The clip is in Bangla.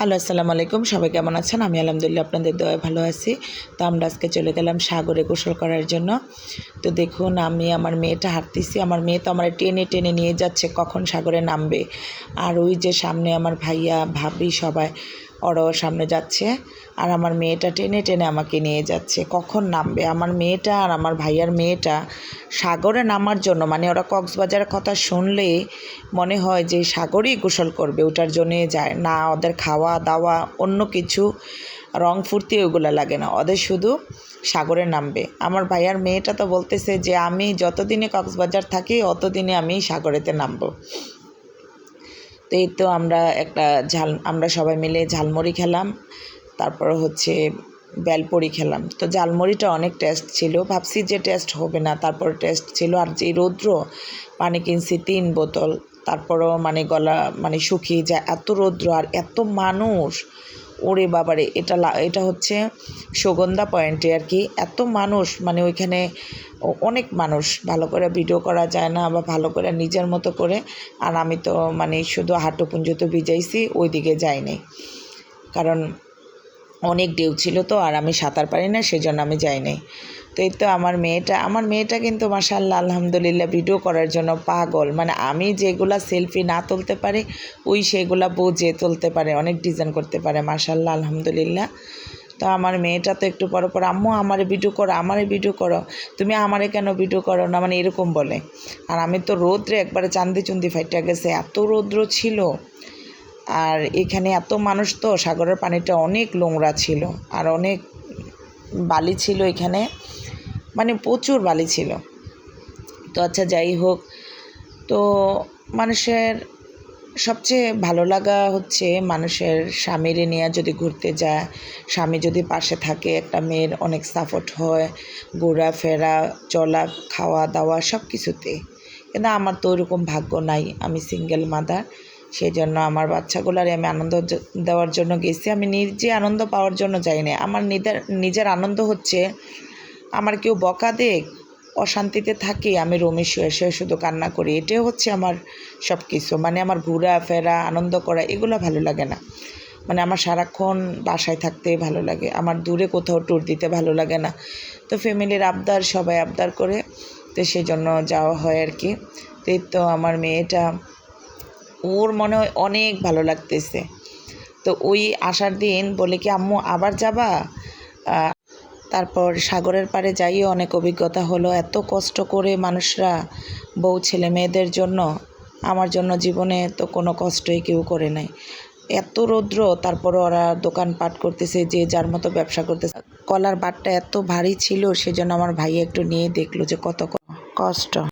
হ্যালো, আসসালামু আলাইকুম। সবাই কেমন আছেন? আমি আলহামদুলিল্লাহ আপনাদের দয়া ভালো আছি। তো আমরা আজকে চলে গেলাম সাগরে গোসল করার জন্য। তো দেখুন, আমি আমার মেয়েটা হাঁটতেছি। আমার মেয়ে তো আমার টেনে টেনে নিয়ে যাচ্ছে, কখন সাগরে নামবে। আর ওই যে সামনে আমার ভাইয়া, ভাবি সবাই ওরাও সামনে যাচ্ছে আর আমার মেয়েটা টেনে টেনে আমাকে নিয়ে যাচ্ছে। কখন নামবে? আমার মেয়েটা আর আমার ভাইয়ার মেয়েটা সাগরে নামার জন্য মানে ওরা কক্সবাজারের কথা শুনলেই মনে হয় যে সাগরেই গোসল করবে, ওটার জন্যে যায়। না, ওদের খাওয়া দাওয়া অন্য কিছু, রং ফুর্তি ওগুলো লাগে না। ওদের শুধু সাগরে নামবে। আমার ভাইয়ার মেয়েটা তো বলতেছে যে, আমি যতদিনে কক্সবাজার থাকি অতদিনে আমি সাগরেতে নামবো। তো এই তো আমরা একটা ঝাল, আমরা সবাই মিলে ঝালমুড়ি খেলাম। তারপর হচ্ছে বেলপড়ি খেলাম। তো ঝালমুড়িটা অনেক টেস্ট ছিল। ভাবছি যে টেস্ট হবে না, তারপর টেস্ট ছিল। আর যে রৌদ্র পানি কিনছি তিন বোতল। তারপরও মানে গলা মানে শুকিয়ে যায়। এত রৌদ্র আর এত মানুষ। ওরে বাবারে, এটা এটা হচ্ছে সুগন্ধা পয়েন্টে আর কি। এত মানুষ মানে ওইখানে অনেক মানুষ, ভালো করে ভিডিও করা যায় না বা ভালো করে নিজের মতো করে। আর আমি তো মানে শুধু হাঁটুপুঞ্জ তো ভিজাইছি ওই দিকে যাইনি। কারণ অনেক ঢেউ ছিল তো, আর আমি সাঁতার পারি না, সেজন্য আমি যাই নাই তো এই তো আমার মেয়েটা আমার মেয়েটা কিন্তু মাসাল্লাহ আলহামদুলিল্লাহ ভিডিও করার জন্য পাগল। মানে আমি যেগুলা সেলফি না তুলতে পারি, ওই সেগুলা বোঝে তুলতে পারে, অনেক ডিজাইন করতে পারে মাসাল্লাহ আলহামদুলিল্লাহ। তো আমার মেয়েটা তো একটু পর পর আম্মু আমারে ভিডিও করো, আমারে ভিডিও করো। তুমি আমারে কেন ভিডিও করো না? মানে এরকম বলে। আর আমি তো রোদ্রে একবারে চান্দি চুন্দি ফাইটা গেছে, এত রৌদ্র ছিল। আর এখানে এত মানুষ তো, সাগরের পানিটা অনেক নোংরা ছিল আর অনেক বালি ছিল এখানে। মানে প্রচুর বালি ছিল। তো আচ্ছা যাই হোক। তো মানুষের সবচেয়ে ভালো লাগা হচ্ছে মানুষের স্বামীরে নিয়ে যদি ঘুরতে যায়। স্বামী যদি পাশে থাকে, একটা মেয়ের অনেক সাপোর্ট হয়, ঘোরাফেরা, চলা খাওয়া দাওয়া সব কিছুতে কিন্তু আমার তো ওইরকম ভাগ্য নাই, আমি সিঙ্গেল মাদার সেই জন্য আমার বাচ্চাগুলারে আমি আনন্দ দেওয়ার জন্য গেছি। আমি নিজে আনন্দ পাওয়ার জন্য যাই না আমার নিজের নিজের আনন্দ হচ্ছে আমার কেউ বকা দেখ অশান্তিতে থাকি, আমি রুমে শুয়ে শুয়ে শুধু কান্না করি। এটাই হচ্ছে আমার সব কিছু মানে আমার ঘোরা ফেরা আনন্দ করা, এগুলো ভালো লাগে না। মানে আমার সারাক্ষণ বাসায় থাকতে ভালো লাগে। আমার দূরে কোথাও ট্যুর দিতে ভালো লাগে না। তো ফ্যামিলির আবদার, সবাই আবদার করে। তো সেই জন্য যাওয়া হয় আর কি। তো আমার মেয়েটা ওর মনে হয় অনেক ভালো লাগতেছে। তো ওই আসার দিন বলে কি, আম্মু, আবার যাবা? তারপর সাগরের পাড়ে যাইও অনেক অভিজ্ঞতা হলো। এত কষ্ট করে মানুষরা, বউ ছেলে মেয়েদের জন্য, আমার জন্য জীবনে তো কোনো কষ্টই কেউ করে নাই। এত রৌদ্র, তারপর ওরা দোকান পাট করতেছে, যে যার মতো ব্যবসা করতেছে। কলার বাটটা এত ভারী ছিল, সেজন্য আমার ভাই একটু নিয়ে দেখল যে কত কষ্ট।